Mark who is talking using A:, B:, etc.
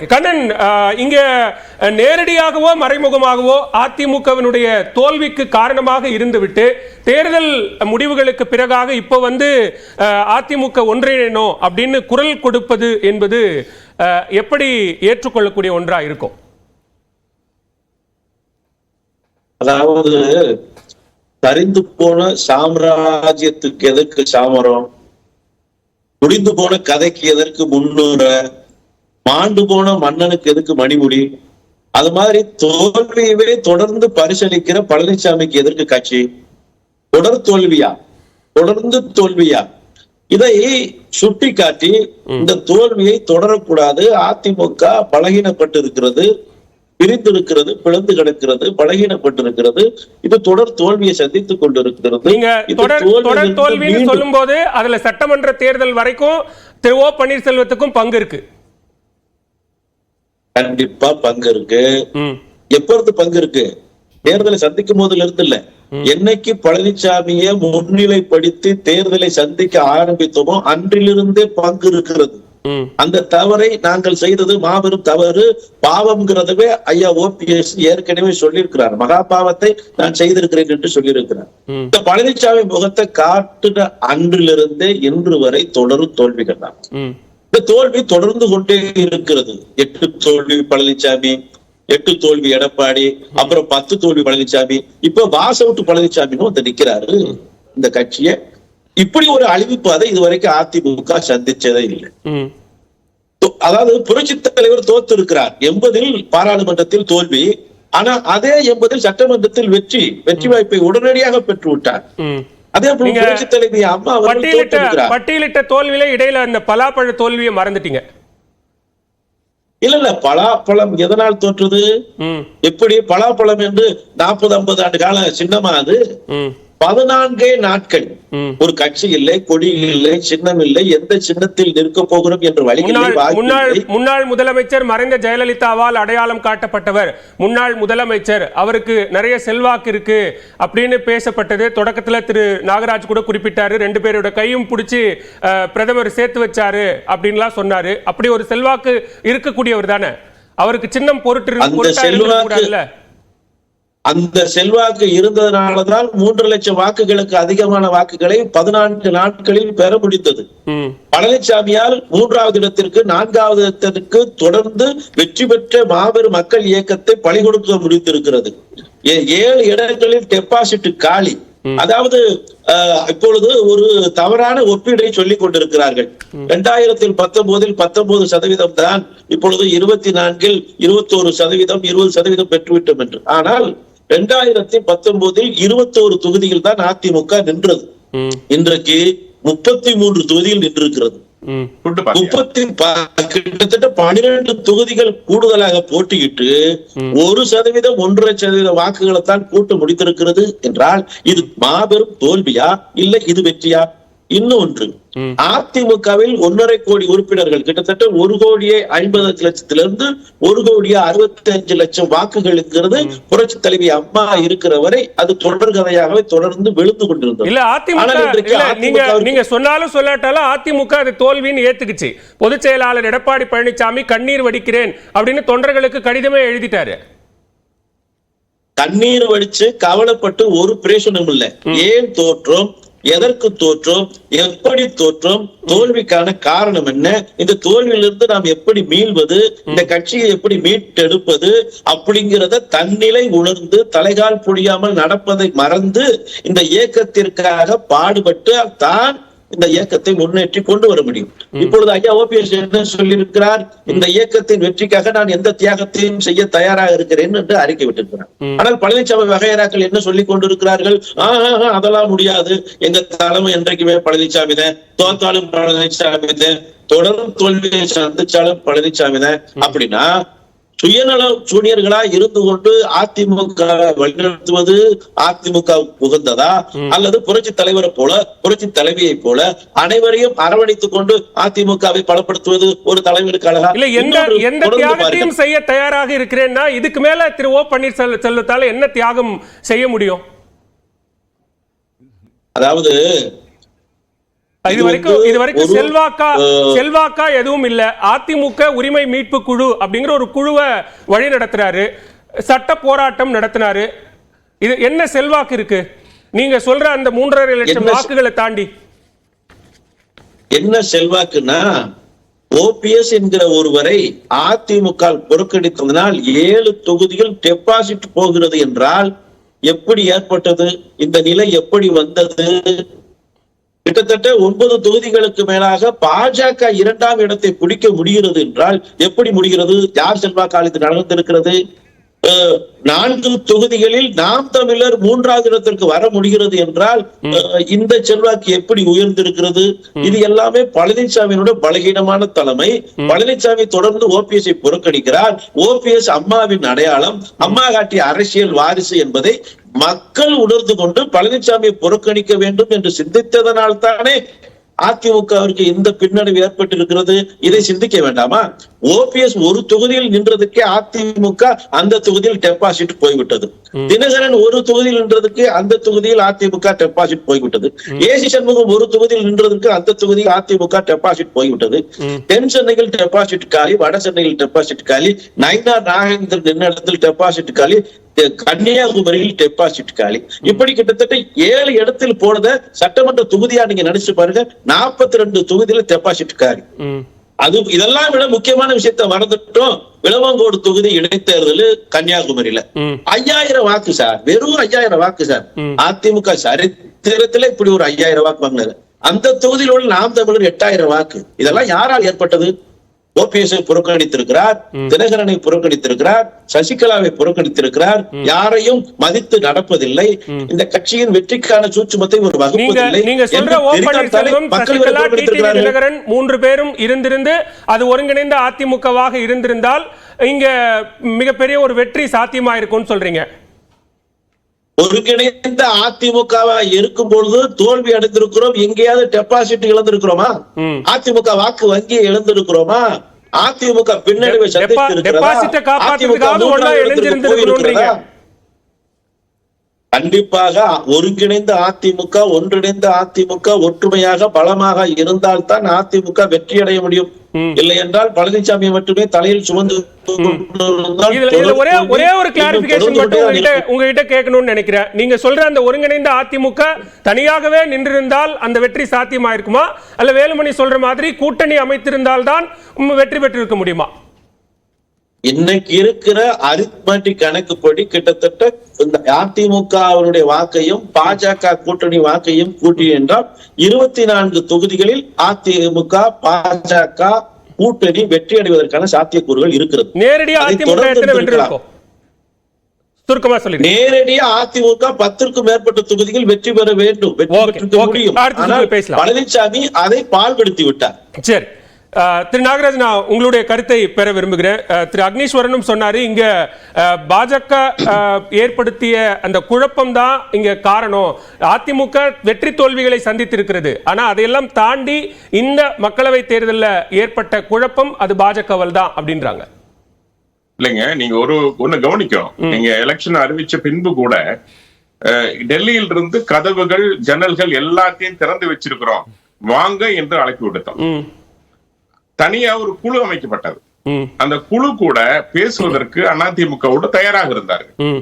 A: கண்ணன் இங்க நேரடியாகவோ மறைமுகமாகவோ அதிமுகவினுடைய தோல்விக்கு காரணமாக இருந்துவிட்டு தேர்தல் முடிவுகளுக்கு பிறகாக இப்போ வந்து அதிமுக ஒன்றிணைனோம் அப்படின்னு குரல் கொடுப்பது என்பது எப்படி ஏற்றுக்கொள்ளக்கூடிய ஒன்றா இருக்கும்?
B: அதாவது சரிந்து போன சாம்ராஜ்யத்துக்கு எதற்கு சாமரம்? முடிந்து போன கதைக்கு எதற்கு முன்னுரை மாண்டு போன மன்னனுக்கு எதுக்கு மணிமுடி? அது மாதிரி தோல்வியவே தொடர்ந்து பரிசீலிக்கிற பழனிசாமிக்கு எதற்கு கட்சி? தொடர் தோல்வியா? தொடர்ந்து தோல்வியா? இதை சுட்டி காட்டி இந்த தோல்வியை தொடரக்கூடாது. அதிமுக பலகீனப்பட்டு இருக்கிறது பிரிந்திருக்கிறது பிளந்து கிடக்கிறது பலகீனப்பட்டிருக்கிறது. இது தொடர் தோல்வியை சந்தித்துக் கொண்டிருக்கிறது.
A: தொடர் தொடர் தோல்வின்னு
B: மீண்டும்
A: சொல்லும்போது அதுல சட்டமன்ற தேர்தல் வரைக்கும் திரு ஓ பன்னீர்செல்வத்துக்கும் பங்கு இருக்கு.
B: கண்டிப்பா பங்கு இருக்கு.
A: ம்.
B: எப்பொழுது பங்கு இருக்கு? தேர்தலை சந்திக்கும் போதுல இருந்து இல்ல. என்னைக்கு பழனிசாமியை முன்னிலைப்படுத்தி தேர்தலை சந்திக்க ஆரம்பித்தோமோ அன்றிலிருந்தே பங்கு இருக்கிறது. அந்த தவறை நாங்கள் செய்தது மாபெரும் தவறு. பாவம்ங்கிறதவே ஐயா ஓபிஎஸ் ஏற்கனவே சொல்லியிருக்கிறார். மகா பாவத்தை நான் செய்திருக்கிறேன் என்று சொல்லியிருக்கிறார். இந்த பழனிசாமி முகத்தை காட்டுன அன்றிலிருந்தே இன்று வரை தொடரும் தோல்விகள் தான். இந்த தோல்வி தொடர்ந்து கொண்டே இருக்கிறது. எட்டு தோல்வி பழனிசாமி எட்டு தோல்வி எடப்பாடி அப்புறம் பத்து தோல்வி பழனிசாமி இப்ப வாசவுட்டு பழனிசாமின்னு வந்து நிக்கிறாரு. இந்த கட்சியை. இப்படி ஒரு அழிவு பாதை இதுவரைக்கும் அதிமுக சந்திச்சதே இல்லை. அதாவது புரட்சி தலைவர் தோத்து இருக்கிறார் எண்பதில் பாராளுமன்றத்தில் தோல்வி ஆனா அதே எண்பதில் சட்டமன்றத்தில் வெற்றி வெற்றி வாய்ப்பை உடனடியாக பெற்று விட்டார் அதே அம்மா
A: பட்டியலிட்ட பட்டியலிட்ட தோல்வியில இடையில அந்த பலாப்பழ தோல்வியை மறந்துட்டீங்க.
B: இல்ல இல்ல பலாப்பழம் எதனால் தோற்றுது? எப்படி பலாப்பழம் என்று நாற்பது ஐம்பது ஆண்டு கால சின்னமா அது? பதினான்கே நாட்கள். ஒரு கட்சி இல்லை கொடி இல்லை சின்னம் இல்லை எந்த சின்னத்தில் நிற்க போகிறோம் என்று வழி
A: முன்னாள் முதலமைச்சர் மறைந்த ஜெயலலிதாவால் அடையாளம் காட்டப்பட்டவர். முன்னாள் முதலமைச்சர் அவருக்கு நிறைய செல்வாக்கு இருக்கு அப்படின்னு பேசப்பட்டது. தொடக்கத்துல திரு நாகராஜ் கூட குறிப்பிட்டாரு. ரெண்டு பேரோட கையும் பிடிச்சி பிரதமர் சேர்த்து வச்சாரு அப்படின்லாம் சொன்னாரு. அப்படி ஒரு செல்வாக்கு இருக்கக்கூடியவர் தானே. அவருக்கு சின்னம் பொருட்டு பொருட்டா
B: அந்த செல்வாக்கு இருந்ததுனாலதான் மூன்று லட்சம் வாக்குகளுக்கு அதிகமான வாக்குகளை பதினான்கு நாட்களில் பெற முடிந்தது. பழனிசாமியால் மூன்றாவது இடத்திற்கு நான்காவது இடத்திற்கு தொடர்ந்து வெற்றி பெற்ற மாபெரும் மக்கள் இயக்கத்தை பழிகொடுக்க முடித்திருக்கிறது ஏ- ஏழு இடங்களில் டெபாசிட் காலி. அதாவது இப்பொழுது ஒரு தவறான ஒப்பீடை சொல்லிக் கொண்டிருக்கிறார்கள். இரண்டாயிரத்தில் பத்தொன்பதில் பத்தொன்பது சதவீதம் தான் இப்பொழுது இருபத்தி நான்கில் இருபத்தோரு சதவீதம் இருபது சதவீதம் பெற்றுவிட்டோம் என்று. ஆனால் இரண்டாயிரத்தி பத்தொன்பதில் இருபத்தோரு தொகுதியில் தான் அதிமுக நின்றது. இன்றைக்கு முப்பத்தி மூன்று தொகுதியில் நின்றிருக்கிறது முப்பத்தி கிட்டத்தட்ட பனிரெண்டு தொகுதிகள் கூடுதலாக போட்டியிட்டு ஒரு சதவீதம் ஒன்றரை சதவீத வாக்குகளை தான் கூட்ட முடித்திருக்கிறது என்றால் இது மாபெரும் தோல்வியா? இல்லை இது வெற்றியா? இன்னொன்று
A: ம்.
B: அதிமுகவில் ஒன்றரை கோடி உறுப்பினர்கள் கிட்டத்தட்ட ஒரு கோடியே ஐம்பது லட்சத்திலிருந்து ஒரு கோடியே அறுபத்தி அஞ்சு லட்சம் வாக்குகளுங்கிறது புரட்சி தலைவி அம்மா இருக்கிற வரை அது தொடர் கதையாகவே தொடர்ந்து விழுந்து கொண்டிருந்தது.
A: இல்ல அதிமுக நீங்க நீங்க சொன்னாலும் சொல்லாட்டாலும் அதிமுக அது தோல்வின்னு ஏத்துக்குச்சு. பொதுச் செயலாளர் எடப்பாடி பழனிசாமி கண்ணீர் வடிக்கிறேன் அப்படின்னு தொண்டர்களுக்கு கடிதமே எழுதிட்டாரு.
B: கண்ணீர் வடிச்சு கவலைப்பட்டு ஒரு பிரயோசனம் இல்லை. ஏன் தோற்றோம்? எதற்கு தோற்றோம்? எப்படி தோற்றோம்? தோல்விக்கான காரணம் என்ன? இந்த தோல்வியிலிருந்து நாம் எப்படி மீள்வது? இந்த கட்சியை எப்படி மீட்டெடுப்பது? அப்படிங்கிறத தன்னிலை உணர்ந்து தலைகால் புரியாமல் நடப்பதை மறந்து இந்த இயக்கத்திற்காக பாடுபட்டு தான் இந்த இயக்கத்தை முன்னேற்றி கொண்டு வர முடியும். இப்பொழுது ஐயா ஓபிஎஸ் என்ன சொல்லியிருக்கிறார்? இந்த இயக்கத்தின் வெற்றிக்காக நான் எந்த தியாகத்தையும் செய்ய தயாராக இருக்கிறேன் என்று அறிக்கை விட்டிருக்கிறார். ஆனால் பழனிசாமி வகையராக்கள் என்ன சொல்லிக் கொண்டிருக்கிறார்கள்? ஆஹ் அதெல்லாம் முடியாது. எங்க தலைமை என்றைக்குமே பழனிசாமி தான். தோத்தாலும் பழனிசாமி தான். தொடர்ந்து தோல்வியை சந்திச்சாலும் பழனிசாமி தான். அப்படின்னா சுயநல சூனியர்களா இருந்து கொண்டு அதிமுக வழிநடத்துவது அதிமுக உகந்ததா? அல்லது புரட்சி தலைவரை போல புரட்சி தலைவியை போல அனைவரையும் அரவணைத்துக் கொண்டு அதிமுகவை பலப்படுத்துவது ஒரு தலைவருக்கு அழகா?
A: இல்ல எந்த எந்த. தியாகத்தையும் செய்ய தயாராக இருக்கிறேன்னா இதுக்கு மேல திரு ஓ பன்னீர்செல்வ செல்வத்தால என்ன தியாகம் செய்ய முடியும்?
B: அதாவது
A: இது வரைக்கும் இது வரைக்கும் செல்வாக்கா செல்வாக்கா எதுவும் இல்ல. அதிமுக உரிமை மீட்பு குழு அப்படிங்கிற ஒரு குழுவை வழி நடத்துறாரு. சட்ட போராட்டம் நடத்தினாரு. இது என்ன செல்வாக்கு இருக்கு? நீங்க சொல்ற அந்த மூன்றரை லட்சம் வாக்குகளை தாண்டி.
B: என்ன செல்வாக்குன்னா ஓபிஎஸ் என்கிற ஒருவரை அதிமுக புறக்கணித்ததனால் ஏழு தொகுதிகள் டெபாசிட் போகிறது என்றால் எப்படி ஏற்பட்டது? இந்த நிலை எப்படி வந்தது? கிட்டத்தட்ட ஒன்பது தொகுதிகளுக்கு மேலாக பாஜக இரண்டாம் இடத்தை பிடிக்க முடிகிறது என்றால் எப்படி முடிகிறது? யார் செல்வாக்காலத்தில் நடந்திருக்கிறது? நான்கு தொகுதிகளில் நாம் தமிழர் மூன்றாவது இடத்திற்கு வர முடிகிறது என்றால் இந்த செல்வாக்கு எப்படி உயர்ந்திருக்கிறது? இது எல்லாமே பழனிசாமியினோட பலகீனமான தலைமை. பழனிசாமி தொடர்ந்து ஓபிஎஸ் புறக்கணிக்கிறார். ஓபிஎஸ் அம்மாவின் அடையாளம் அம்மா காட்டிய அரசியல் வாரிசு என்பதை மக்கள் உணர்ந்து கொண்டு பழனிசாமியை புறக்கணிக்க வேண்டும் என்று சிந்தித்ததனால் தானே அதிமுகவிற்கு இந்த பின்னடைவு ஏற்பட்டிருக்கிறது இதை சிந்திக்க வேண்டாமா? ஓபிஎஸ் ஒரு தொகுதியில் நின்றதுக்கே அதிமுக அந்த தொகுதியில் டெபாசிட் போய்விட்டது. தினகரன் ஒரு தொகுதியில் நின்றதுக்கு அந்த தொகுதியில் அதிமுக டெபாசிட் போய்விட்டது. ஏசி சண்முகம் ஒரு தொகுதியில் நின்றதுக்கு அந்த தொகுதியில் அதிமுக டெபாசிட் போய்விட்டது. தென் சென்னையில் டெபாசிட் காலி வட சென்னையில் டெபாசிட் காலி நயினார் நாகேந்திரன் நின்ற இடத்தில் டெபாசிட் காலி கன்னியாகுமரியில் டெபாசிட் காலி. இப்படி கிட்டத்தட்ட ஏழு இடத்தில் போனத சட்டமன்ற தொகுதியா நீங்க நினைச்சு பாருங்க நாற்பத்தி ரெண்டு தொகுதியில டெபாசிட் காலி. அது இதெல்லாம் விட முக்கியமான விஷயத்த மறந்துட்டோம். விளவங்கோடு தொகுதி இடைத்தேர்தல் கன்னியாகுமரியில. ஐயாயிரம் வாக்கு சார் வெறும் ஐயாயிரம் வாக்கு சார். அதிமுக சரித்திரத்துல இப்படி ஒரு ஐயாயிரம் வாக்கு வாங்கினது. அந்த தொகுதியில் உள்ள நாம் தமிழர் எட்டாயிரம் வாக்கு. இதெல்லாம் யாரால் ஏற்பட்டது? ஓபிஎஸ் புறக்கணித்திருக்கிறார் தினகரனை புறக்கணித்திருக்கிறார் சசிகலாவை புறக்கணித்திருக்கிறார். யாரையும் மதித்து நடப்பதில்லை. இந்த கட்சியின் வெற்றிக்கான சூட்சுமத்தை ஒரு வகுப்பதில்லை.
A: மூன்று பேரும் இருந்திருந்து அது ஒருங்கிணைந்த அதிமுகவாக இருந்திருந்தால் இங்க மிகப்பெரிய ஒரு வெற்றி சாத்தியமா இருக்கும்னு சொல்றீங்க.
B: ஒருங்கிணைந்த அதிமுகவா இருக்கும் பொழுது தோல்வி அடைந்திருக்கிறோம். எங்கேயாவது டெபாசிட் இழந்திருக்கிறோமா. அதிமுக வாக்கு வங்கியை இழந்திருக்கிறோமா? அதிமுக பின்னடைவை சந்தித்திருக்கிறதா? அதிமுக
A: ஒண்ணா
B: மூன்றாவது இடத்திற்கு
A: இணைஞ்சிருந்திருக்கணும்ன்றீங்க.
B: போயிருக்கிறதா? கண்டிப்பாக ஒருங்கிணைந்த அதிமுக ஒன்றிணைந்த அதிமுக ஒற்றுமையாக பலமாக இருந்தால்தான் அதிமுக வெற்றி அடைய முடியும். இல்லை என்றால் பழனிசாமி மட்டுமே தலையில் சுமந்து
A: ஒரே ஒரே ஒரு கிளாரிபிகேஷன் மட்டும் உங்ககிட்ட. உங்ககிட்ட கேட்கணும்னு நினைக்கிறேன். நீங்க சொல்ற அந்த ஒருங்கிணைந்த அதிமுக தனியாகவே நின்றிருந்தால் அந்த வெற்றி சாத்தியமா இருக்குமா அல்ல வேலுமணி சொல்ற மாதிரி கூட்டணி அமைத்திருந்தால் தான் உம், வெற்றி பெற்றிருக்க முடியுமா?
B: இன்னைக்கு இருக்கிற அரித்மெட்டிக் கணக்குப்படி கிட்டத்தட்ட இந்த அதிமுக அவருடைய வாக்கையும் பாஜக கூட்டணி வாக்கையும் கூட்டி என்றால் இருபத்தி நான்கு தொகுதிகளில் அதிமுக பாஜக கூட்டணி வெற்றி அடைவதற்கான சாத்தியக்கூறுகள் இருக்கிறது.
A: நேரடியா
B: அதை
A: அதிமுக
B: தொடர்ந்து
A: எத்தனை வென்று
B: இருக்கலாம்.
A: இருக்கும்? சுருக்கமா
B: நேரடியா அதிமுக பத்திற்கும் மேற்பட்ட தொகுதிகளில் வெற்றி பெற வேண்டும். வெற்றி. முடியும். பழனிசாமி அதை பால்படுத்தி விட்டார்.
A: சரி. திரு நாகராஜ் நான் உங்களுடைய கருத்தை பெற விரும்புகிறேன். திரு அக்னீஸ்வரனும் சொன்னாரு இங்க பாஜக ஏற்படுத்திய அந்த குழப்பம் தான் இங்க காரணம். அதிமுக வெற்றி தோல்விகளை சந்தித்திருக்கிறது. ஆனா அதையெல்லாம் தாண்டி இந்த மக்களவை தேர்தலில் ஏற்பட்ட குழப்பம் அது பாஜகவால் தான் அப்படின்றாங்க.
C: இல்லைங்க நீங்க ஒரு ஒண்ணு கவனிக்கணும். நீங்க எலெக்ஷன் அறிவிச்ச பின்பு கூட டெல்லியில் இருந்து கதவுகள் ஜன்னல்கள் எல்லாத்தையும் திறந்து வச்சிருக்கிறோம். வாங்க என்று அழைப்பு விடுத்தோம். தனியா ஒரு குழு அமைக்கப்பட்டது. அந்த குழு கூட பேசுவதற்கு அதிமுகவோடு தயாராக இருந்தார்கள்.